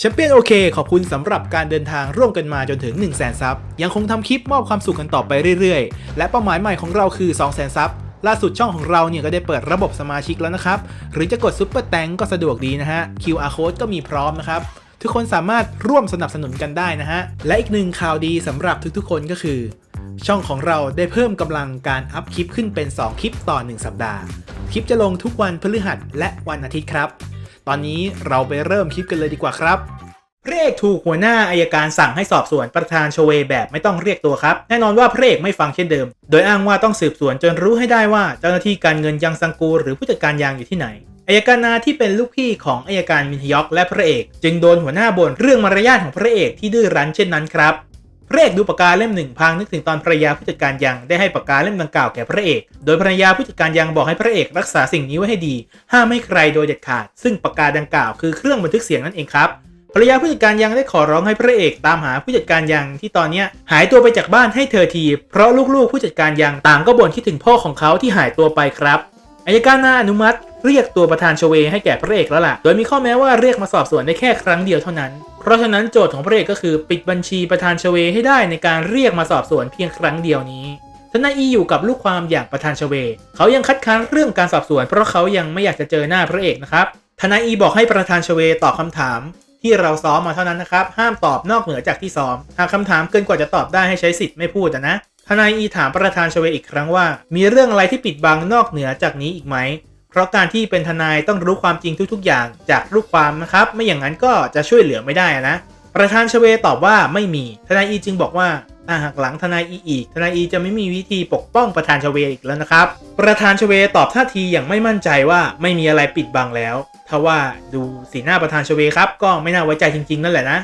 แชมเปี้ยนโอเคขอบคุณสำหรับการเดินทางร่วมกันมาจนถึง 1 0 0 0 0แสนซับยังคงทำคลิปมอบความสุขกันต่อไปเรื่อยๆ และเป้าหมายใหม่ของเราคือ 2 0 0 0 0 0ซับล่าสุดช่องของเราเนี่ยก็ได้เปิดระบบสมาชิกแล้วนะครับ หรือจะกดซุปเปอร์แตงก็สะดวกดีนะฮะ QR code ก็มีพร้อมนะครับ ทุกคนสามารถร่วมสนับสนุนกันได้นะฮะ และอีกหนึ่งข่าวดีสำหรับทุกๆ คนก็คือ ช่องของเราได้เพิ่มกำลังการอัพคลิปขึ้นเป็น 2 คลิปต่อ 1 สัปดาห์ คลิปจะลงทุกวันพฤหัสและวันอาทิตย์ครับ ตอนนี้เราไปเริ่มคลิปกันเลยดีกว่าครับพระเอกถูกหัวหน้าอายการสั่งให้สอบสวนประธานชเวแบบไม่ต้องเรียกตัวครับ แน่นอนว่าพระเอกไม่ฟังเช่นเดิม โดยอ้างว่าต้องสืบสวนจนรู้ให้ได้ว่าเจ้าหน้าที่การเงินยังซังกูหรือผู้จัดการยางอยู่ที่ไหนอายการนาที่เป็นลูกพี่ของอายการมินทยอกและพระเอก จึงโดนหัวหน้าบ่นเรื่องมารยาทของพระเอกที่ดื้อรั้นเช่นนั้นครับ พระเอกดูปากกาเล่มหนึ่งพางนึกถึงตอนภรรยาผู้จัดการยังได้ให้ปากกาเล่มดังกล่าวแก่พระเอก โดยภรรยาผู้จัดการยังบอกให้พระเอกรักษาสิ่งนี้ไว้ให้ดี ห้ามไม่ใครโดยเด็ดขาด ซึ่งปากกาดังกล่าวคือเครื่องบันทึกเสียงนั่นเองครับภรรยาผู้จัดการยังได้ขอร้องให้พระเอกตามหาผู้จัดการยังที่ตอนนี้หายตัวไปจากบ้านให้เธอที เพราะลูกๆผู้จัดการยังต่างก็บ่นคิดถึงพ่อของเขาที่หายตัวไปครับอายการนาอนุมัติ เรียกตัวประธานชเวให้แก่พระเอกแล้วล่ะ โดยมีข้อแม้ว่าเรียกมาสอบสวนได้แค่ครั้งเดียวเท่านั้น เพราะฉะนั้นโจทย์ของพระเอกก็คือปิดบัญชีประธานชเวให้ได้ในการเรียกมาสอบสวนเพียงครั้งเดียวนี้ทนายอีอยู่กับลูกความอย่างประธานชเว เขายังคัดค้านเรื่องการสอบสวน เพราะเขายังไม่อยากจะเจอหน้าพระเอกนะครับ ทนายอีบอกให้ประธานชเวตอบคำถาม ที่เราซ้อมมาเท่านั้นนะครับ ห้ามตอบนอกเหนือจากที่ซ้อม หากคำถามเกินกว่าจะตอบได้ให้ใช้สิทธิ์ไม่พูดอะนะทนายอีถามประธานชเวอีกครั้งว่า มีเรื่องอะไรที่ปิดบังนอกเหนือจากนี้อีกไหม เพราะการที่เป็นทนายต้องรู้ความจริงทุกๆ อย่างจากลูกความนะครับ ไม่อย่างนั้นก็จะช่วยเหลือไม่ได้นะ ประธานชเวตอบว่าไม่มี ทนายอีจึงบอกว่าถ้าหากหลังทนายอีอีก ทนายอีจะไม่มีวิธีปกป้องประธานชเวอีกแล้วนะครับ ประธานชเวตอบท่าทีอย่างไม่มั่นใจว่าไม่มีอะไรปิดบังแล้วทว่าดูสีหน้าประธานชเวครับก็ไม่น่าไว้ใจจริงๆนั่นแหละนะ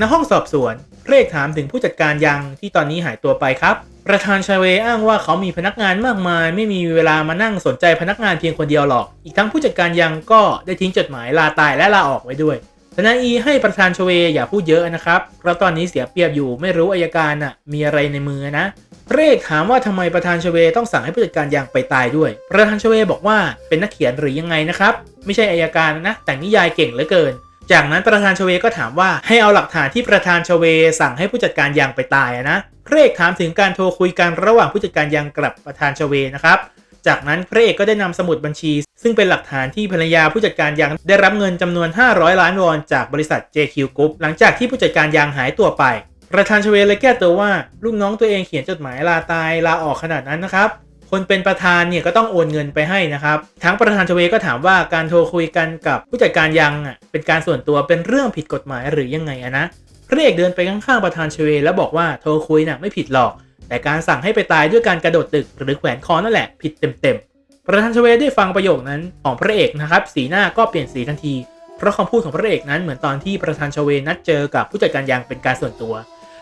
ณห้องสอบสวนเพรกถามถึงผู้จัดการยังที่ตอนนี้หายตัวไปครับ ประธานชเวอ้างว่าเขามีพนักงานมากมาย ไม่มีเวลามานั่งสนใจพนักงานเพียงคนเดียวหรอก อีกทั้งผู้จัดการยังก็ได้ทิ้งจดหมายลาตายและลาออกไว้ด้วยทนายอีให้ประธานชเวอย่าพูดเยอะนะครับ เพราะตอนนี้เสียเปรียบอยู่ไม่รู้อายการน่ะมีอะไรในมือนะ เรกถามว่าทำไมประธานชเวต้องสั่งให้ผู้จัดการยังไปตายด้วย ประธานชเวบอกว่าเป็นนักเขียนหรือยังไงนะครับ ไม่ใช่อายการนะ แต่งนิยายเก่งเหลือเกิน จากนั้นประธานชเวก็ถามว่าให้เอาหลักฐานที่ประธานชเวสั่งให้ผู้จัดการยังไปตายอะนะพระเอกถามถึงการโทรคุยกันระหว่างผู้จัดการยังกับประธานชเวนะครับจากนั้นพระเอกก็ได้นำสมุดบัญชี ซึ่งเป็นหลักฐานที่ภรรยาผู้จัดการยังได้รับเงินจำนวน 500 ล้านวอนจากบริษัท JQ Group หลังจากที่ผู้จัดการยังหายตัวไป ประธานชเวเลยแก้ตัวว่า ลูกน้องตัวเองเขียนจดหมายลาตายลาออกขนาดนั้นนะครับ คนเป็นประธานเนี่ยก็ต้องโอนเงินไปให้นะครับ ทั้งประธานชเวก็ถามว่าการโทรคุยกันกับผู้จัดการยังอะเป็นการส่วนตัวเป็นเรื่องผิดกฎหมายหรือยังไงอะนะพระเอกเดินไปข้างๆประธานชเวแล้วบอกว่าโทรคุยน่ะไม่ผิดหรอก แต่การสั่งให้ไปตายด้วยการกระโดดตึกหรือแขวนคอนั่นแหละผิดเต็มๆ ประธานชเวได้ฟังประโยคนั้นของพระเอกนะครับสีหน้าก็เปลี่ยนสีทันที เพราะคำพูดของพระเอกนั้นเหมือนตอนที่ประธานชเวนัดเจอกับผู้จัดการยังเป็นการส่วนตัว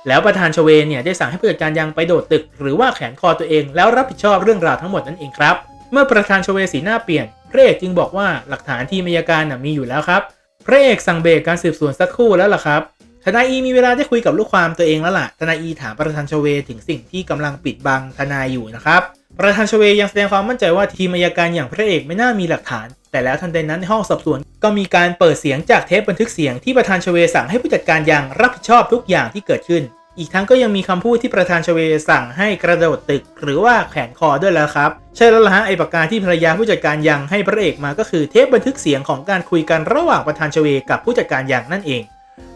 แล้วประธานชเวเนี่ยได้สั่งให้ผู้จัดการยังไปโดดตึก หรือว่าแขวนคอตัวเองแล้วรับผิดชอบเรื่องราวทั้งหมดนั่นเองครับ เมื่อประธานชเวสีหน้าเปลี่ยนพระเอกจึงบอกว่าหลักฐานที่มายการมีอยู่แล้วครับพระเอกสั่งเบรกการสืบสวนสักครู่แล้วล่ะครับทนายอีมีเวลาได้คุยกับลูกความตัวเองแล้วล่ะทนายอีถามประธานชเวถึงสิ่งที่กำลังปิดบังทนายอยู่นะครับ ประธานชเวยังแสดงความมั่นใจว่าทีมอัยการอย่างพระเอกไม่น่ามีหลักฐาน แต่แล้วทันใดนั้นในห้องสอบสวน ก็มีการเปิดเสียงจากเทปบันทึกเสียงที่ประธานชเวสั่งให้ผู้จัดการยังรับผิดชอบทุกอย่างที่เกิดขึ้น อีกทั้งก็ยังมีคำพูดที่ประธานชเวสั่งให้กระโดดตึก หรือว่าแขวนคอด้วยแล้วครับ ใช่แล้วล่ะฮะไอปากกาที่ภรรยาผู้จัดการยังให้พระเอกมาก็คือเทปบันทึกเสียงของการคุยกันระหว่างประธานชเวกับผู้จัดการยังนั่นเอง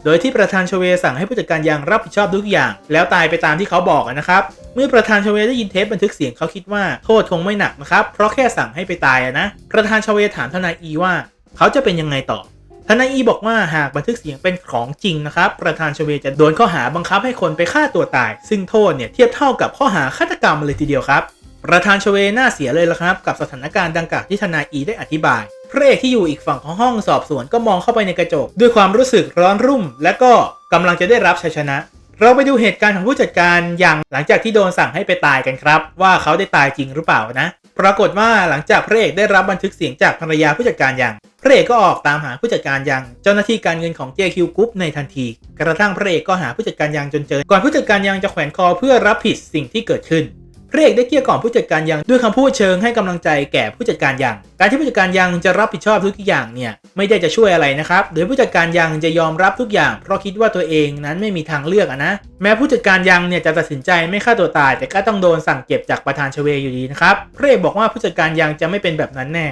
โดยที่ประธานชเวสั่งให้ผู้จัดการยังรับผิดชอบทุกอย่าง แล้วตายไปตามที่เขาบอกนะครับ เมื่อประธานชเวได้ยินเทปบันทึกเสียงเขาคิดว่าโทษคงไม่หนักนะครับ เพราะแค่สั่งให้ไปตายนะ ประธานชเวถามทนายอีว่า เขาจะเป็นยังไงต่อทนายอีบอกว่าหากบันทึกเสียงเป็นของจริงนะครับ ประธานชเวจะโดนข้อหาบังคับให้คนไปฆ่าตัวตาย ซึ่งโทษเนี่ยเทียบเท่ากับข้อหาฆาตกรรมเลยทีเดียวครับ ประธานชเวน่าเสียเลยละครับ กับสถานการณ์ดังกล่าวที่ทนายอีได้อธิบายพระเอกที่อยู่อีกฝั่งของห้องสอบสวนก็มองเข้าไปในกระจก ด้วยความรู้สึกร้อนรุ่ม และก็กำลังจะได้รับชัยชนะ เราไปดูเหตุการณ์ของผู้จัดการอย่างหลังจากที่โดนสั่งให้ไปตายกันครับ ว่าเขาได้ตายจริงหรือเปล่านะ ปรากฏว่าหลังจากพระเอกได้รับบันทึกเสียงจากภรรยาผู้จัดการอย่างพระเอกก็ออกตามหาผู้จัดการยังเจ้าหน้าที่การเงินของ JQ Group ในทันที กระทั่งพระเอกก็หาผู้จัดการยังจนเจอ ก่อนผู้จัดการยังจะแขวนคอเพื่อรับผิดสิ่งที่เกิดขึ้น พระเอกได้เกลี้ยกล่อมผู้จัดการยังด้วยคำพูดเชิงให้กำลังใจแก่ผู้จัดการยัง การที่ผู้จัดการยังจะรับผิดชอบทุกอย่างเนี่ยไม่ได้จะช่วยอะไรนะครับ โดยผู้จัดการยังจะยอมรับทุกอย่าง เพราะคิดว่าตัวเองนั้นไม่มีทางเลือกอนะ แม้ผู้จัดการยังเนี่ยจะตัดสินใจไม่ฆ่าตัวตาย แต่ก็ต้องโดนสั่งเก็บจากประธานชเวอยู่ดีนะครับ พระเอกบอกว่าผู้จัดการยังจะไม่เป็นแบบนั้นแน่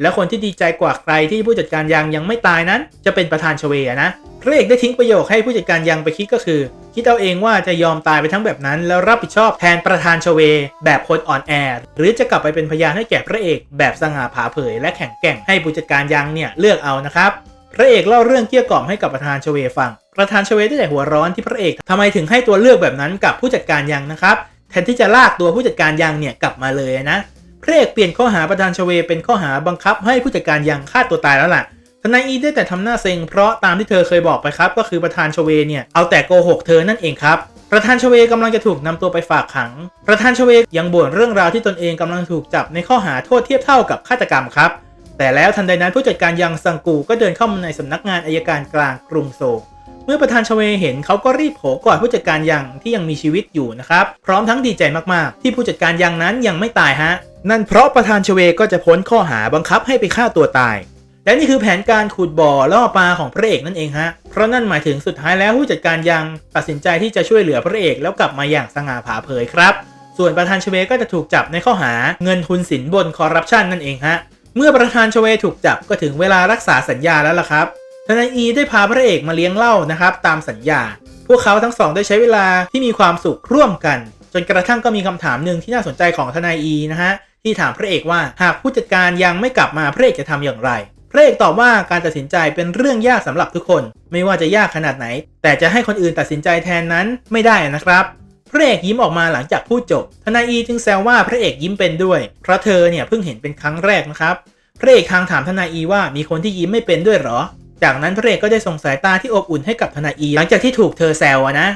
และคนที่ดีใจกว่าใครที่ผู้จัดการยังยังไม่ตายนั้น จะเป็นประธานชเวนะพระเอกได้ทิ้งประโยคให้ผู้จัดการยังไปคิดก็คือ คิดเอาเองว่าจะยอมตายไปทั้งแบบนั้น แล้วรับผิดชอบแทนประธานชเว แบบคนอ่อนแอ หรือจะกลับไปเป็นพยานให้แก่พระเอกแบบสง่าผ่าเผย และแข็งแกร่งให้ผู้จัดการยังเนี่ยเลือกเอานะครับพระเอกเล่าเรื่องเกี้ยกล่อมให้กับประธานชเวฟัง ประธานชเวได้แต่หัวร้อนที่พระเอกทำไมถึงให้ตัวเลือกแบบนั้นกับผู้จัดการยังนะครับแทนที่จะลากตัวผู้จัดการยังเนี่ยกลับมาเลยนะ พระเอกเปลี่ยนข้อหาประธานชเวเป็นข้อหาบังคับให้ผู้จัดการยังฆ่าตัวตายแล้วล่ะทนายอีได้แต่ทำหน้าเซ็งเพราะตามที่เธอเคยบอกไปครับ ก็คือประธานชเวเนี่ยเอาแต่โกหกเธอนั่นเองครับประธานชเวกำลังจะถูกนำตัวไปฝากขัง ประธานชเวยังบ่นเรื่องราวที่ตนเองกำลังถูกจับในข้อหาโทษเทียบเท่ากับฆาตกรรมครับ แต่แล้วทันใดนั้นผู้จัดการยังซังกูก็เดินเข้ามาในสำนักงานอายการกลางกรุงโซล เมื่อประธานชเวเห็นเขาก็รีบโผล่กอดผู้จัดการยังที่ยังมีชีวิตอยู่นะครับ พร้อมทั้งดีใจมากๆ ที่ผู้จัดการยังนั้นยังไม่ตายฮะ นั่นเพราะประธานชเวก็จะพ้นข้อหาบังคับให้ไปฆ่าตัวตายและนี่คือแผนการขุดบ่อล่อปลาของพระเอกนั่นเองฮะ เพราะนั่นหมายถึงสุดท้ายแล้วผู้จัดการยังตัดสินใจที่จะช่วยเหลือพระเอกแล้วกลับมาอย่างสง่าผ่าเผยครับ ส่วนประธานชเวก็จะถูกจับในข้อหาเงินทุนสินบนคอร์รัปชันนั่นเองฮะ เมื่อประธานชเวถูกจับก็ถึงเวลารักษาสัญญาแล้วล่ะครับ ทนายอีได้พาพระเอกมาเลี้ยงเหล้านะครับ ตามสัญญา พวกเขาทั้งสองได้ใช้เวลาที่มีความสุขร่วมกัน จนกระทั่งก็มีคำถามหนึ่งที่น่าสนใจของทนายอีนะฮะที่ถามพระเอกว่าหากผู้จัดการยังไม่กลับมาพระเอกจะทำอย่างไร พระเอกตอบว่าการตัดสินใจเป็นเรื่องยากสำหรับทุกคน ไม่ว่าจะยากขนาดไหน แต่จะให้คนอื่นตัดสินใจแทนนั้นไม่ได้นะครับพระเอกยิ้มออกมาหลังจากพูดจบ ทนายอีจึงแซวว่าพระเอกยิ้มเป็นด้วย เพราะเธอเนี่ยเพิ่งเห็นเป็นครั้งแรกนะครับ พระเอกทางถามทนายอีว่ามีคนที่ยิ้มไม่เป็นด้วยหรอ จากนั้นพระเอกก็ได้ส่งสายตาที่อบอุ่นให้กับทนายอี หลังจากที่ถูกเธอแซวนะ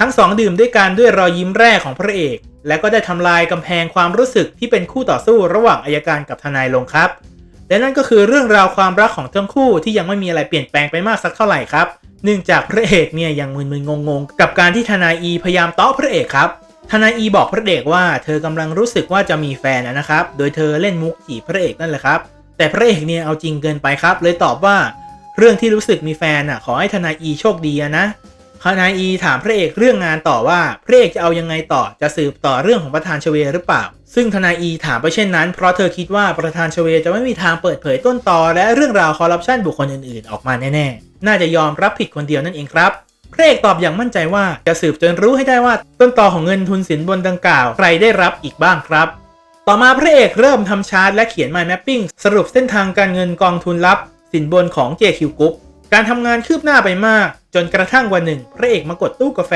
ทั้งสองดื่มด้วยกันด้วยรอยยิ้มแรกของพระเอก และก็ได้ทำลายกำแพงความรู้สึกที่เป็นคู่ต่อสู้ระหว่างอายการกับทนายลงครับ และนั่นก็คือเรื่องราวความรักของทั้งคู่ที่ยังไม่มีอะไรเปลี่ยนแปลงไปมากสักเท่าไหร่ครับ เนื่องจากพระเอกเนี่ยยังมึนๆงงๆ กับการที่ทนายอีพยายามตาะพระเอกครับทนายอีบอกพระเอกว่าเธอกำลังรู้สึกว่าจะมีแฟนนะครับ โดยเธอเล่นมุกจีบพระเอกนั่นแหละครับ แต่พระเอกเนี่ยเอาจริงเกินไปครับ เลยตอบว่า เรื่องที่รู้สึกมีแฟนน่ะขอให้ทนายอีโชคดีนะทนายอีถามพระเอกเรื่องงานต่อว่าพระเอกจะเอายังไงต่อจะสืบต่อเรื่องของประธานชเวหรือเปล่า ซึ่งทนายอีถามไปเช่นนั้น เพราะเธอคิดว่าประธานชเวจะไม่มีทางเปิดเผยต้นตอและเรื่องราวคอร์รัปชันบุคคลอื่นๆ ออกมาแน่ๆ น่าจะยอมรับผิดคนเดียวนั่นเองครับพระเอกตอบอย่างมั่นใจว่าจะสืบจนรู้ให้ได้ว่าต้นตอของเงินทุนสินบนดังกล่าวใครได้รับอีกบ้างครับ ต่อมาพระเอกเริ่มทำชาร์ตและเขียน mind mapping สรุปเส้นทางการเงินกองทุนลับ สินบนของ JQ Group การทำงานคืบหน้าไปมาก จนกระทั่งวันหนึ่ง พระเอกมากดตู้กาแฟ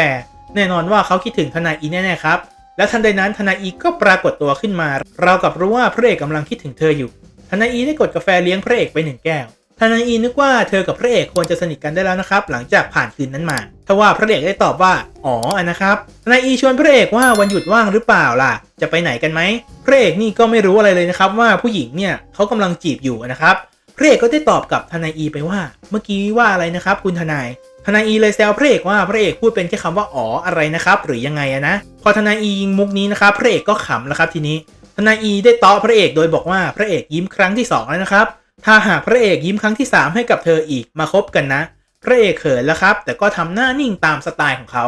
แน่นอนว่าเขาคิดถึงทนายอีแน่ๆครับ และทันใดนั้นทนายอีก็ปรากฏตัวขึ้นมา เรากับรู้ว่าพระเอกกำลังคิดถึงเธออยู่ทนายอีได้กดกาแฟเลี้ยงพระเอกไปหนึ่งแก้วทนายอีนึกว่าเธอกับพระเอกควรจะสนิทกันได้แล้วนะครับ หลังจากผ่านคืนนั้นมาทว่าพระเอกได้ตอบว่าอ๋ออันะครับทนายอีชวนพระเอกว่าวันหยุดว่างหรือเปล่าล่ะ จะไปไหนกันไหมพระเอกนี่ก็ไม่รู้อะไรเลยนะครับว่าผู้หญิงเนี่ยเขากำลังจีบอยู่นะครับ พระเอกก็ได้ตอบกับทนายอีไปว่า เมื่อกี้ว่าอะไรนะครับ คุณทนายทนายอีเลยแซวพระเอกว่าพระเอกพูดเป็นแค่คำว่าอ๋ออะไรนะครับ หรือยังไงอะนะพอทนายอียิงมุกนี้นะครับพระเอกก็ขำแล้วครับทีนี้ทนายอีได้เตาะพระเอกโดยบอกว่าพระเอกยิ้มครั้งที่สองแล้วนะครับ ถ้าหากพระเอกยิ้มครั้งที่ 3 ให้กับเธออีกมาคบกันนะ พระเอกเขินแล้วครับ แต่ก็ทำหน้านิ่งตามสไตล์ของเขา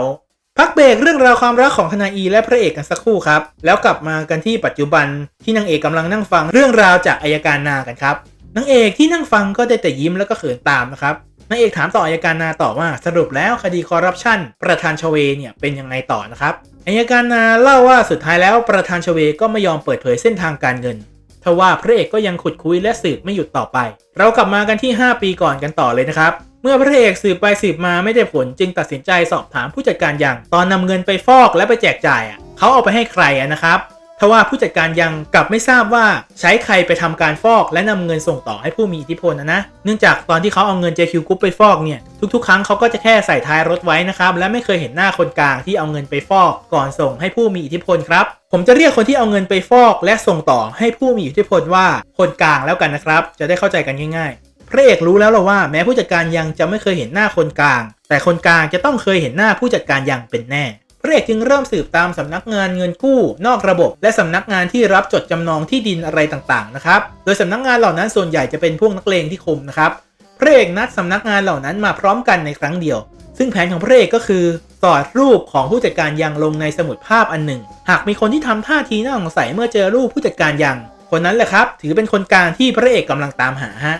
พักเบรกเรื่องราวความรักของทนายอีและพระเอกกันสักครู่ครับ แล้วกลับมากันที่ปัจจุบันที่นางเอกกำลังนั่งฟังเรื่องราวจากอายการนากันครับ นางเอกที่นั่งฟังก็ได้แต่ยิ้มแล้วก็เขินตามนะครับนางเอกถามต่ออายการนาต่อว่าสรุปแล้วคดีคอร์รัปชันประธานชเวเนี่ยเป็นยังไงต่อนะครับอายการนาเล่าว่าสุดท้ายแล้วประธานชเวก็ไม่ยอมเปิดเผยเส้นทางการเงินทว่าพระเอกก็ยังขุดคุยและสืบไม่หยุดต่อไป เรากลับมากันที่ 5 ปีก่อนกันต่อเลยนะครับ เมื่อพระเอกสืบไปสืบมาไม่ได้ผลจึงตัดสินใจสอบถามผู้จัดการยังตอนนำเงินไปฟอกและไปแจกจ่ายอะเขาเอาไปให้ใครอะนะครับ ทว่าผู้จัดการยังกลับไม่ทราบว่าใช้ใครไปทำการฟอกและนำเงินส่งต่อให้ผู้มีอิทธิพลนะนะ เนื่องจากตอนที่เขาเอาเงิน JQ Group ไปฟอกเนี่ย ทุกๆ ครั้งเขาก็จะแค่ใส่ท้ายรถไว้นะครับ และไม่เคยเห็นหน้าคนกลางที่เอาเงินไปฟอก ก่อนส่งให้ผู้มีอิทธิพลครับ ผมจะเรียกคนที่เอาเงินไปฟอก และส่งต่อให้ผู้มีอิทธิพลว่าคนกลางแล้วกันนะครับ จะได้เข้าใจกันง่ายๆ พระเอกรู้แล้วหรอว่าแม้ผู้จัดการยังจะไม่เคยเห็นหน้าคนกลาง แต่คนกลางจะต้องเคยเห็นหน้าผู้จัดการยังเป็นแน่ พระเอกจึงเริ่มสืบตามสำนักงานเงินกู้ นอกระบบ และสำนักงานที่รับจดจำนองที่ดินอะไรต่างๆนะครับ โดยสำนักงานเหล่านั้นส่วนใหญ่จะเป็นพวกนักเลงที่คมนะครับพระเอกนัดสำนักงานเหล่านั้นมาพร้อมกันในครั้งเดียว ซึ่งแผนของพระเอกก็คือ สอดรูปของผู้จัดการยังลงในสมุดภาพอันหนึ่ง หากมีคนที่ทำท่าทีน่าสงสัยเมื่อเจอรูปผู้จัดการยัง คนนั้นแหละครับ ถือเป็นคนกลางที่พระเอกกำลังตามหาฮะ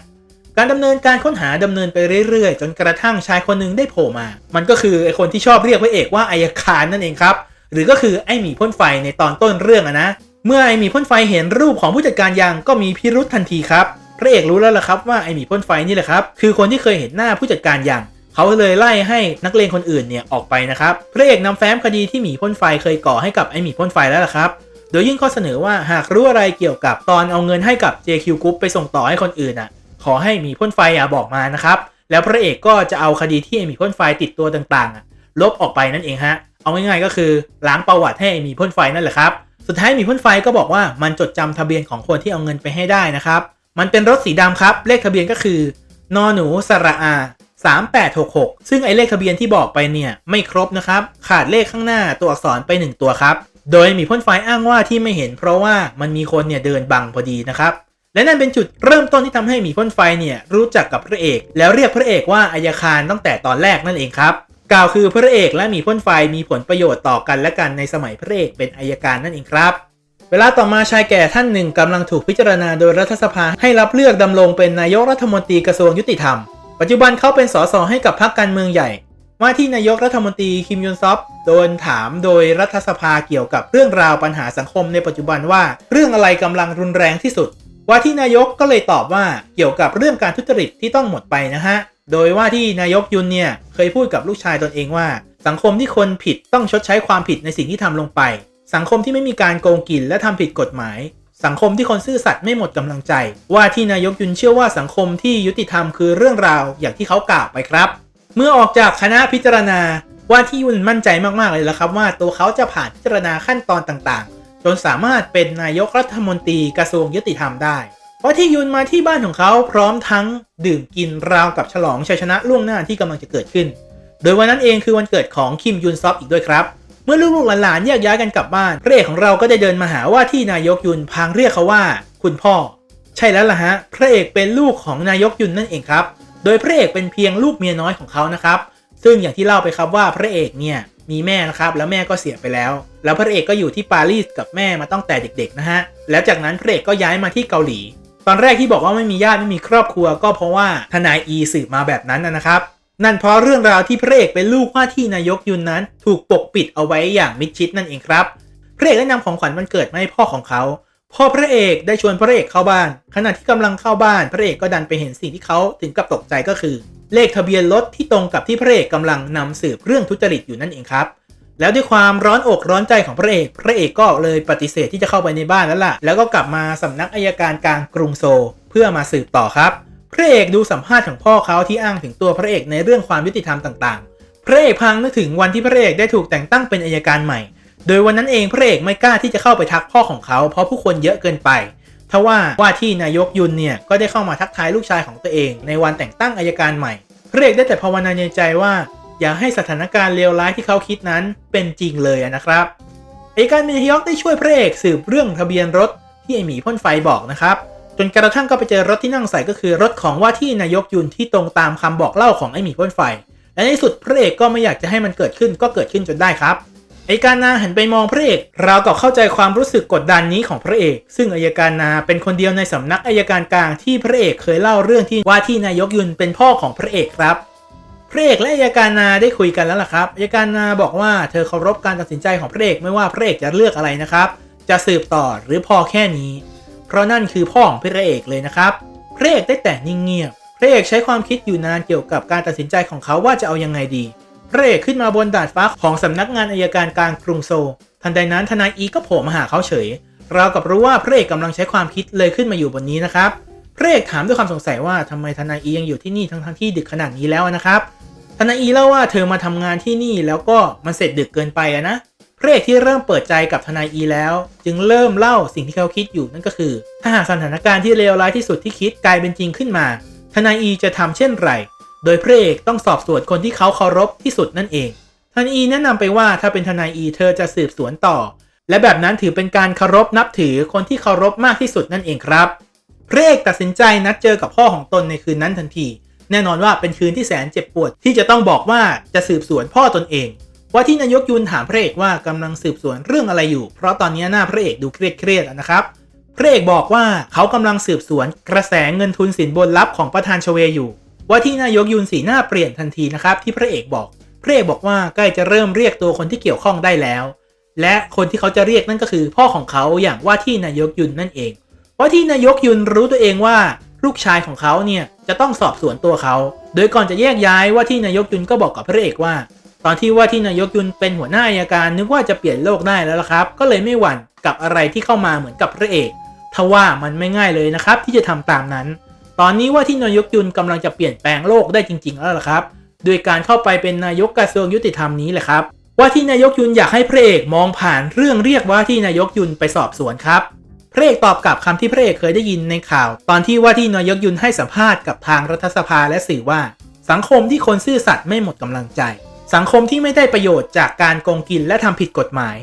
การดำเนินการค้นหาดำเนินไปเรื่อยๆ จนกระทั่งชายคนหนึ่งได้โผล่มา มันก็คือไอคนที่ชอบเรียกพระเอกว่าอายการนั่นเองครับ หรือก็คือไอหมีพ่นไฟในตอนต้นเรื่องอะนะ เมื่อไอหมีพ่นไฟเห็นรูปของผู้จัดการยังก็มีพิรุษทันทีครับ พระเอกรู้แล้วล่ะครับว่าไอหมีพ่นไฟนี่แหละครับ คือคนที่เคยเห็นหน้าผู้จัดการยังเขาเลยไล่ให้นักเลงคนอื่นเนี่ยออกไปนะครับ พระเอกนำแฟ้มคดีที่หมีพ่นไฟเคยก่อให้กับไอหมีพ่นไฟแล้วล่ะครับโดยยื่นข้อเสนอว่าหากรู้อะไรเกี่ยวกับตอนเอาเงินให้กับ JQ Group ไปส่งต่อให้คนอื่นอะ ขอให้มีพ่นไฟอะบอกมานะครับ แล้วพระเอกก็จะเอาคดีที่มีพ่นไฟติดตัวต่างๆ ลบออกไปนั่นเองฮะ เอาง่ายๆก็คือล้างประวัติให้มีพ่นไฟนั่นแหละครับ สุดท้ายมีพ่นไฟก็บอกว่ามันจดจำทะเบียนของคนที่เอาเงินไปให้ได้นะครับ มันเป็นรถสีดำครับ เลขทะเบียนก็คือนอหนูสระอา3866 ซึ่งไอเลขทะเบียนที่บอกไปเนี่ยไม่ครบนะครับ ขาดเลขข้างหน้าตัวอักษรไป 1 ตัวครับ โดยมีพ่นไฟอ้างว่าที่ไม่เห็นเพราะว่ามันมีคนเนี่ยเดินบังพอดีนะครับ และนั่นเป็นจุดเริ่มต้นที่ทำให้หมีพ่นไฟเนี่ยรู้จักกับพระเอก แล้วเรียกพระเอกว่าอายคารตั้งแต่ตอนแรกนั่นเองครับกล่าวคือพระเอกและหมีพ่นไฟมีผลประโยชน์ต่อกันและกันในสมัยพระเอกเป็นอายการนั่นเองครับ เวลาต่อมาชายแก่ท่านหนึ่งกำลังถูกพิจารณาโดยรัฐสภาให้รับเลือกดำรงเป็นนายกรัฐมนตรีกระทรวงยุติธรรม ปัจจุบันเขาเป็นสสให้กับพรรคการเมืองใหญ่ ว่าที่นายกรัฐมนตรีคิมยอนซอปโดนถามโดยรัฐสภาเกี่ยวกับเรื่องราวปัญหาสังคมในปัจจุบันว่า เรื่องอะไรกำลังรุนแรงที่สุด ว่าที่นายกก็เลยตอบว่าเกี่ยวกับเรื่องการทุจริตที่ต้องหมดไปนะฮะ โดยว่าที่นายกยุนเนี่ยเคยพูดกับลูกชายตนเองว่า สังคมที่คนผิดต้องชดใช้ความผิดในสิ่งที่ทำลงไป สังคมที่ไม่มีการโกงกินและทำผิดกฎหมาย สังคมที่คนซื่อสัตย์ไม่หมดกำลังใจ ว่าที่นายกยุนเชื่อว่าสังคมที่ยุติธรรมคือเรื่องราวอย่างที่เขากล่าวไปครับ เมื่อออกจากคณะพิจารณาว่าที่ยุนมั่นใจมากๆเลยละครับว่าตัวเขาจะผ่านพิจารณาขั้นตอนต่างๆ จนสามารถเป็นนายกรัฐมนตรีกระทรวงยุติธรรมได้เพราะที่ยุนมาที่บ้านของเขาพร้อมทั้งดื่มกินราวกับฉลองชัยชนะล่วงหน้าที่กำลังจะเกิดขึ้น โดยวันนั้นเองคือวันเกิดของคิมยุนซอปอีกด้วยครับ เมื่อลูกๆหลานๆแยกย้ายกันกลับบ้านพระเอกของเราก็ได้เดินมาหาว่าที่นายกยุนพางเรียกเขาว่า คุณพ่อ ใช่แล้วล่ะฮะพระเอกเป็นลูกของนายกยุนนั่นเองครับ โดยพระเอกเป็นเพียงลูกเมียน้อยของเขานะครับ ซึ่งอย่างที่เล่าไปครับว่าพระเอกเนี่ย มีแม่นะครับแล้วแม่ก็เสียไปแล้ว แล้วพระเอกก็อยู่ที่ปารีสกับแม่มาตั้งแต่เด็กๆนะฮะแล้วจากนั้นพระเอกก็ย้ายมาที่เกาหลี ตอนแรกที่บอกว่าไม่มีญาติไม่มีครอบครัว ก็เพราะว่าทนายอีสืบมาแบบนั้นนะครับนั่นเพราะเรื่องราวที่พระเอกเป็นลูกว่าที่นายกยุนนั้น ถูกปกปิดเอาไว้อย่างมิดชิดนั่นเองครับพระเอกได้นำของขวัญวันเกิดมาให้พ่อของเขาพ่อพระเอกได้ชวนพระเอกเข้าบ้าน ขณะที่กำลังเข้าบ้าน พระเอกก็ดันไปเห็นสิ่งที่เขาถึงกับตกใจก็คือ เลขทะเบียนรถที่ตรงกับที่พระเอกกำลังนำสืบเรื่องทุจริตอยู่นั่นเองครับแล้วด้วยความร้อนอกร้อนใจของพระเอก พระเอกก็เลยปฏิเสธที่จะเข้าไปในบ้านแล้วล่ะ แล้วก็กลับมาสำนักอายการกลางกรุงโซ เพื่อมาสืบต่อครับ พระเอกดูสัมภาษณ์ของพ่อเขาที่อ้างถึงตัวพระเอกในเรื่องความยุติธรรมต่างๆ พระเอกพังนึกถึงวันที่พระเอกได้ถูกแต่งตั้งเป็นอายการใหม่ โดยวันนั้นเองพระเอกไม่กล้าที่จะเข้าไปทักพ่อของเขา เพราะผู้คนเยอะเกินไป ทว่าว่าที่นายกยุนเนี่ยก็ได้เข้ามาทักทายลูกชายของตัวเอง ในวันแต่งตั้งอายการใหม่พระเอกได้แต่ภาวนาในใจว่า อย่าให้สถานการณ์เลวร้ายที่เขาคิดนั้นเป็นจริงเลยนะครับอายการมินฮยอกได้ช่วยพระเอกสืบเรื่องทะเบียนรถที่ไอหมีพ่นไฟบอกนะครับจนกระทั่งก็ไปเจอรถที่นั่งใส่ก็คือรถของว่าที่นายกยุนที่ตรงตามคำบอกเล่าของไอหมีพ่นไฟ และในสุดพระเอกก็ไม่อยากจะให้มันเกิดขึ้นก็เกิดขึ้นจนได้ครับ ไอการนาหันไปมองพระเอกเรากับเข้าใจความรู้สึกกดดันนี้ของพระเอก ซึ่งอายการนาเป็นคนเดียวในสำนักอายการกลางที่พระเอกเคยเล่าเรื่องที่ว่าที่นายกยุนเป็นพ่อของพระเอกครับพระเอกและอายการนาได้คุยกันแล้วล่ะครับอายการนาบอกว่าเธอเคารพการตัดสินใจของพระเอกไม่ว่าพระเอกจะเลือกอะไรนะครับ จะสืบต่อหรือพอแค่นี้ เพราะนั่นคือพ่อของพระเอกเลยนะครับ พระเอกได้แต่นิ่งเงียบ พระเอกใช้ความคิดอยู่นานเกี่ยวกับการตัดสินใจของเขาว่าจะเอายังไงดี พระเอกขึ้นมาบนดาดฟ้าของสำนักงานอายการกลางกรุงโซลทันใดนั้นทนายอีก็โผล่มาหาเขาเฉยราวกับรู้ว่าพระเอกกำลังใช้ความคิดเลยขึ้นมาอยู่บนนี้นะครับพระเอกถามด้วยความสงสัยว่าทำไมทนายอียังอยู่ที่นี่ทั้งๆที่ดึกขนาดนี้แล้วนะครับทนายอีเล่าว่าเธอมาทำงานที่นี่แล้วก็มันเสร็จดึกเกินไปอะนะพระเอกที่เริ่มเปิดใจกับทนายอีแล้ว จึงเริ่มเล่าสิ่งที่เขาคิดอยู่นั่นก็คือ ถ้าหากสถานการณ์ที่เลวร้ายที่สุดที่คิดกลายเป็นจริงขึ้นมา ทนายอีจะทำเช่นไร โดยพระเอกต้องสอบสวนคนที่เขาเคารพที่สุดนั่นเองทนายอีแนะนำไปว่าถ้าเป็นทนายอีเธอจะสืบสวนต่อ และแบบนั้นถือเป็นการเคารพนับถือคนที่เคารพมากที่สุดนั่นเองครับพระเอกตัดสินใจนัดเจอกับพ่อของตนในคืนนั้นทันที แน่นอนว่าเป็นคืนที่แสนเจ็บปวดที่จะต้องบอกว่าจะสืบสวนพ่อตนเอง ว่าที่นายกยุนถามพระเอกว่ากำลังสืบสวนเรื่องอะไรอยู่ เพราะตอนนี้หน้าพระเอกดูเครียดเครียดๆนะครับพระเอกบอกว่าเขากำลังสืบสวนกระแสเงินทุนสินบนลับของประธานชเวอยู่ ว่าที่นายกยุนสีหน้าเปลี่ยนทันทีนะครับที่พระเอกบอก พระเอกบอกว่าใกล้จะเริ่มเรียกตัวคนที่เกี่ยวข้องได้แล้ว และคนที่เขาจะเรียกนั่นก็คือ พ่อของเขาอย่างว่าที่นายกยุนนั่นเองว่าที่นายกยุนรู้ตัวเองว่าลูกชายของเขาเนี่ยจะต้องสอบสวนตัวเขา โดยก่อนจะแยกย้ายว่าที่นายกยุนก็บอกกับพระเอกว่า ตอนที่ว่าที่นายกยุนเป็นหัวหน้าอัยการนึกว่าจะเปลี่ยนโลกได้แล้วละครับ ก็เลยไม่หวั่นกับอะไรที่เข้ามาเหมือนกับพระเอกทว่ามันไม่ง่ายเลยนะครับที่จะทำตามนั้น ตอนนี้ว่าที่นายกยุนกำลังจะเปลี่ยนแปลงโลกได้จริง ๆ แล้วล่ะครับ โดยการเข้าไปเป็นนายกกระทรวงยุติธรรมนี้แหละครับ ว่าที่นายกยุนอยากให้พระเอกมองผ่านเรื่องเรียกว่าที่นายกยุนไปสอบสวนครับพระเอกตอบกลับคำที่พระเอกเคยได้ยินในข่าว ตอนที่ว่าที่นายกยุนให้สัมภาษณ์กับทางรัฐสภาและสื่อว่า สังคมที่คนซื่อสัตย์ไม่หมดกำลังใจ สังคมที่ไม่ได้ประโยชน์จากการโกงกินและทำผิดกฎหมาย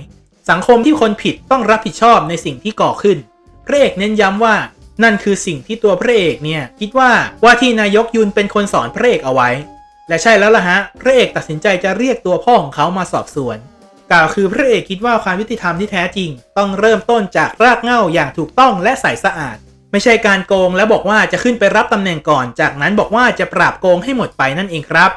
สังคมที่คนผิดต้องรับผิดชอบในสิ่งที่ก่อขึ้นพระเอกเน้นย้ำว่า นั่นคือสิ่งที่ตัวพระเอกเนี่ยคิดว่าว่าที่นายกยุนเป็นคนสอนพระเอกเอาไว้ และใช่แล้วล่ะฮะพระเอกตัดสินใจจะเรียกตัวพ่อของเขามาสอบสวนกล่าวคือพระเอกคิดว่าความยุติธรรมที่แท้จริง ต้องเริ่มต้นจากรากเหง้าอย่างถูกต้องและใสสะอาด ไม่ใช่การโกงแล้วบอกว่าจะขึ้นไปรับตำแหน่งก่อน จากนั้นบอกว่าจะปราบโกงให้หมดไปนั่นเองครับ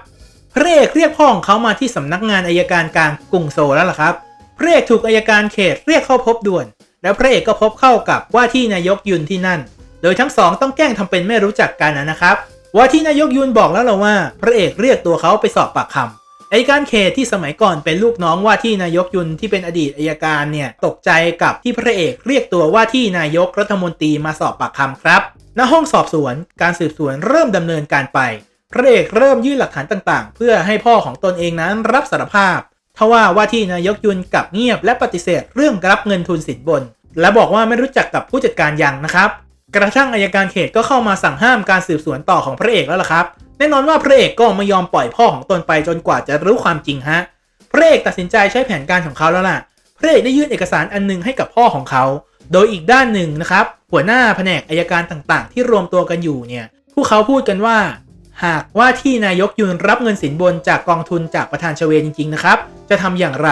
พระเอกเรียกพ่อของเขามาที่สำนักงานอายการกลางกรุงโซลแล้วล่ะครับพระเอกถูกอายการเขตเรียกเข้าพบด่วน แล้วพระเอกก็พบเข้ากับว่าที่นายกยุนที่นั่น โดยทั้งสองต้องแกล้งทำเป็นไม่รู้จักกันนะครับ ว่าที่นายกยุนบอกแล้วล่ะว่า พระเอกเรียกตัวเขาไปสอบปากคำอายการเขตที่สมัยก่อนเป็นลูกน้องว่าที่นายกยุนที่เป็นอดีตอายการเนี่ยตกใจกับที่พระเอกเรียกตัวว่าที่นายกรัฐมนตรีมาสอบปากคำครับณห้องสอบสวนการสืบสวนเริ่มดำเนินการไป พระเอกเริ่มยื่นหลักฐานต่างๆ เพื่อให้พ่อของตนเองนั้นรับสารภาพ ทว่าว่าที่นายกยุนกลับเงียบและปฏิเสธเรื่องรับเงินทุนสินบน และบอกว่าไม่รู้จักกับผู้จัดการยังนะครับ กระทั่งอายการเขตก็เข้ามาสั่งห้ามการสืบสวนต่อของพระเอกแล้วล่ะครับแน่นอนว่าพระเอกก็ไม่ยอมปล่อยพ่อของตนไปจนกว่าจะรู้ความจริงฮะพระเอกตัดสินใจใช้แผนการของเขาแล้วล่ะพระเอกได้ยื่นเอกสารอันหนึงให้กับพ่อของเขา โดยอีกด้านหนึ่งนะครับหัวหน้าแผนกอายการต่างๆ ที่รวมตัวกันอยู่เนี่ยพวกเขาพูดกันว่า หากว่าที่นายกยุนรับเงินสินบนจากกองทุนจากประธานชเวจริงๆนะครับ จะทำอย่างไร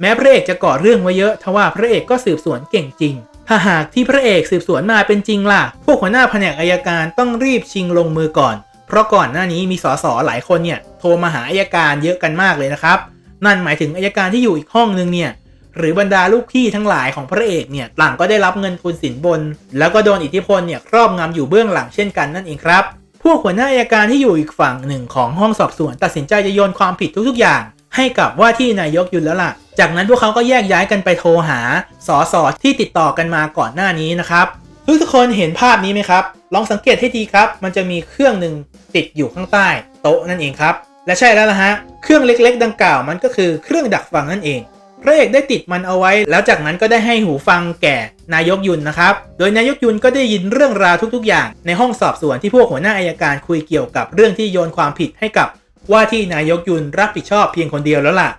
แม้พระเอกจะก่อเรื่องไว้เยอะทว่าพระเอกก็สืบสวนเก่งจริง ถ้าหากที่พระเอกสืบสวนมาเป็นจริงล่ะ พวกหัวหน้าแผนกอายการต้องรีบชิงลงมือก่อน เพราะก่อนหน้านี้มีสสหลายคนเนี่ยโทรมาหาอายการเยอะกันมากเลยนะครับ นั่นหมายถึงอายการที่อยู่อีกห้องนึงเนี่ยหรือบรรดาลูกพี่ทั้งหลายของพระเอกเนี่ยต่างก็ได้รับเงินทุนสินบน แล้วก็โดนอิทธิพลเนี่ยครอบงำอยู่เบื้องหลังเช่นกันนั่นเองครับ พวกหัวหน้าอายการที่อยู่อีกฝั่งหนึ่งของห้องสอบสวน ตัดสินใจจะโยนความผิดทุกๆอย่าง ให้กับว่าที่นายกยุนแล้วล่ะ จากนั้นพวกเขาก็แยกย้ายกันไปโทรหาสสที่ติดต่อกันมาก่อนหน้านี้นะครับทุกคนเห็นภาพนี้ไหมครับ ลองสังเกตให้ดีครับ มันจะมีเครื่องหนึ่งติดอยู่ข้างใต้โต๊ะนั่นเองครับ และใช่แล้วล่ะฮะ เครื่องเล็กๆ ดังกล่าวมันก็คือเครื่องดักฟังนั่นเอง พระเอกได้ติดมันเอาไว้ แล้วจากนั้นก็ได้ให้หูฟังแก่นายกยุนนะครับ โดยนายกยุนก็ได้ยินเรื่องราวทุกๆ อย่าง ในห้องสอบสวนที่พวกหัวหน้าอายการคุยเกี่ยวกับเรื่องที่โยนความผิดให้กับ ว่าที่นายกยุนรับผิดชอบเพียงคนเดียวแล้วล่ะ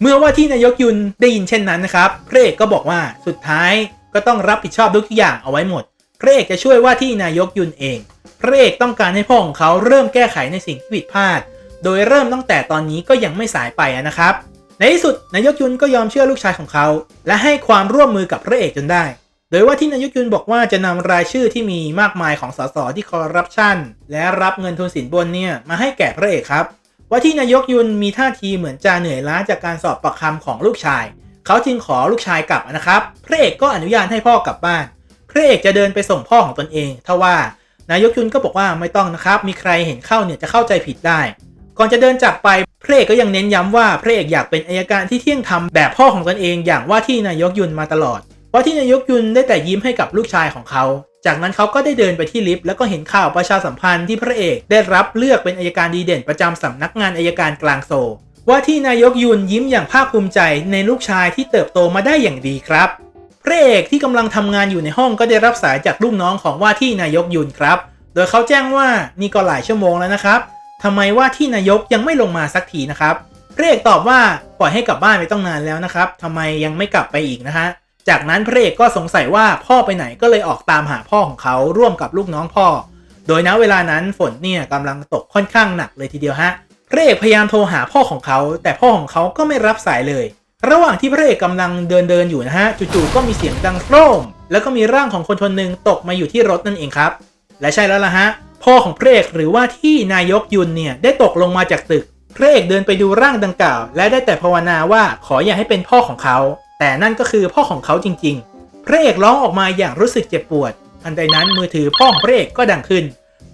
เมื่อว่าที่นายกยุนได้ยินเช่นนั้นนะครับพระเอกก็บอกว่าสุดท้ายก็ต้องรับผิดชอบทุกอย่างเอาไว้หมดพระเอกจะช่วยว่าที่นายกยุนเองพระเอกต้องการให้พ่อของเขาเริ่มแก้ไขในสิ่งที่ผิดพลาด โดยเริ่มตั้งแต่ตอนนี้ก็ยังไม่สายไปนะครับ ในที่สุดนายกยุนก็ยอมเชื่อลูกชายของเขา และให้ความร่วมมือกับพระเอกจนได้ โดยว่าที่นายกยุนบอกว่าจะนำรายชื่อที่มีมากมายของสสที่คอร์รัปชันและรับเงินทุนสินบนเนี่ยมาให้แก่พระเอกครับ ว่าที่นายกยุนมีท่าทีเหมือนจะเหนื่อยล้าจากการสอบปากคำของลูกชาย เขาจึงขอลูกชายกลับนะครับ พระเอกก็อนุญาตให้พ่อกลับบ้าน พระเอกจะเดินไปส่งพ่อของตนเองทว่านายกยุนก็บอกว่าไม่ต้องนะครับ มีใครเห็นเข้าเนี่ยจะเข้าใจผิดได้ ก่อนจะเดินจากไป พระเอกก็ยังเน้นย้ำว่าพระเอกอยากเป็นอายการที่เที่ยงธรรมแบบพ่อของตนเองอย่างว่าที่นายกยุนมาตลอด ว่าที่นายกยุนได้แต่ยิ้มให้กับลูกชายของเขา จากนั้นเขาก็ได้เดินไปที่ลิฟต์แล้วก็เห็นข่าวประชาสัมพันธ์ที่พระเอกได้รับเลือกเป็นอายการดีเด่นประจำสำนักงานอายการกลางโซว่าที่นายกยุนยิ้มอย่างภาคภูมิใจในลูกชายที่เติบโตมาได้อย่างดีครับ พระเอกที่กำลังทำงานอยู่ในห้องก็ได้รับสายจากลูกน้องของว่าที่นายกยุนครับ โดยเขาแจ้งว่านี่ก็หลายชั่วโมงแล้วนะครับทำไมว่าที่นายกยังไม่ลงมาสักทีนะครับพระเอกตอบว่าปล่อยให้กลับบ้านไปต้องนานแล้วนะครับทำไมยังไม่กลับไปอีกนะฮะ จากนั้นพระเอกก็สงสัยว่าพ่อไปไหนก็เลยออกตามหาพ่อของเขาร่วมกับลูกน้องพ่อ โดยณเวลานั้นฝนเนี่ยกำลังตกค่อนข้างหนักเลยทีเดียวฮะพระเอกพยายามโทรหาพ่อของเขา แต่พ่อของเขาก็ไม่รับสายเลย ระหว่างที่พระเอกกำลังเดินเดินอยู่นะฮะจู่ๆก็มีเสียงดังโครม แล้วก็มีร่างของคนคนหนึ่งตกมาอยู่ที่รถนั่นเองครับ และใช่แล้วล่ะฮะพ่อของพระเอกหรือว่าที่นายกยุนเนี่ยได้ตกลงมาจากตึกพระเอกเดินไปดูร่างดังกล่าว และได้แต่ภาวนาว่าขออย่าให้เป็นพ่อของเขา แต่นั่นก็คือพ่อของเขาจริง ๆ พระเอกร้องออกมาอย่างรู้สึกเจ็บปวด ทันใดนั้นมือถือพ่อของพระเอกก็ดังขึ้น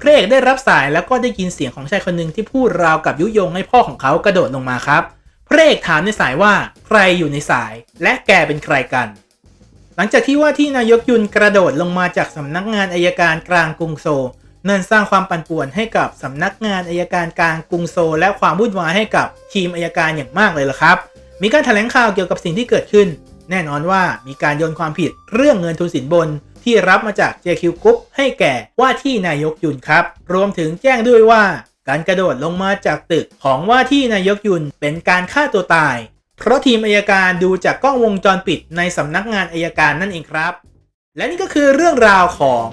พระเอกได้รับสายแล้วก็ได้ยินเสียงของชายคนหนึ่งที่พูดราวกับยุยงให้พ่อของเขากระโดดลงมาครับ พระเอกถามในสายว่าใครอยู่ในสาย และแกเป็นใครกัน หลังจากที่ว่าที่นายกยุนกระโดดลงมาจากสำนักงานอายการกลางกรุงโซลนั่นสร้างความปั่นป่วนให้กับสำนักงานอายการกลางกรุงโซลและความวุ่นวายให้กับทีมอายการอย่างมากเลยล่ะครับ มีการแถลงข่าวเกี่ยวกับสิ่งที่เกิดขึ้น แน่นอนว่ามีการโยนความผิดเรื่องเงินทุนสินบน ที่รับมาจาก JQ Group ให้แก่ว่าที่นายกยุนครับ รวมถึงแจ้งด้วยว่า การกระโดดลงมาจากตึกของว่าที่นายกยุนเป็นการฆ่าตัวตาย เพราะทีมอายการดูจากกล้องวงจรปิดในสำนักงานอายการนั่นเองครับ และนี่ก็คือเรื่องราวของ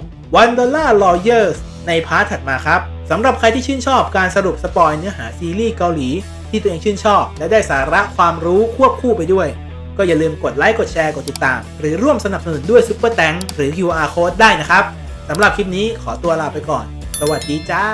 One Dollar Lawyers ในพาร์ทถัดมาครับสำหรับใครที่ชื่นชอบการสรุปสปอยเนื้อหาซีรีส์เกาหลี ที่ตัวเองชื่นชอบ และได้สาระความรู้ควบคู่ไปด้วย ก็อย่าลืมกดไลค์กดแชร์กดติดตาม หรือร่วมสนับสนุนด้วยซุปเปอร์แตงหรือ QR Code ได้นะครับสำหรับคลิปนี้ขอตัวลาไปก่อน สวัสดีจ้า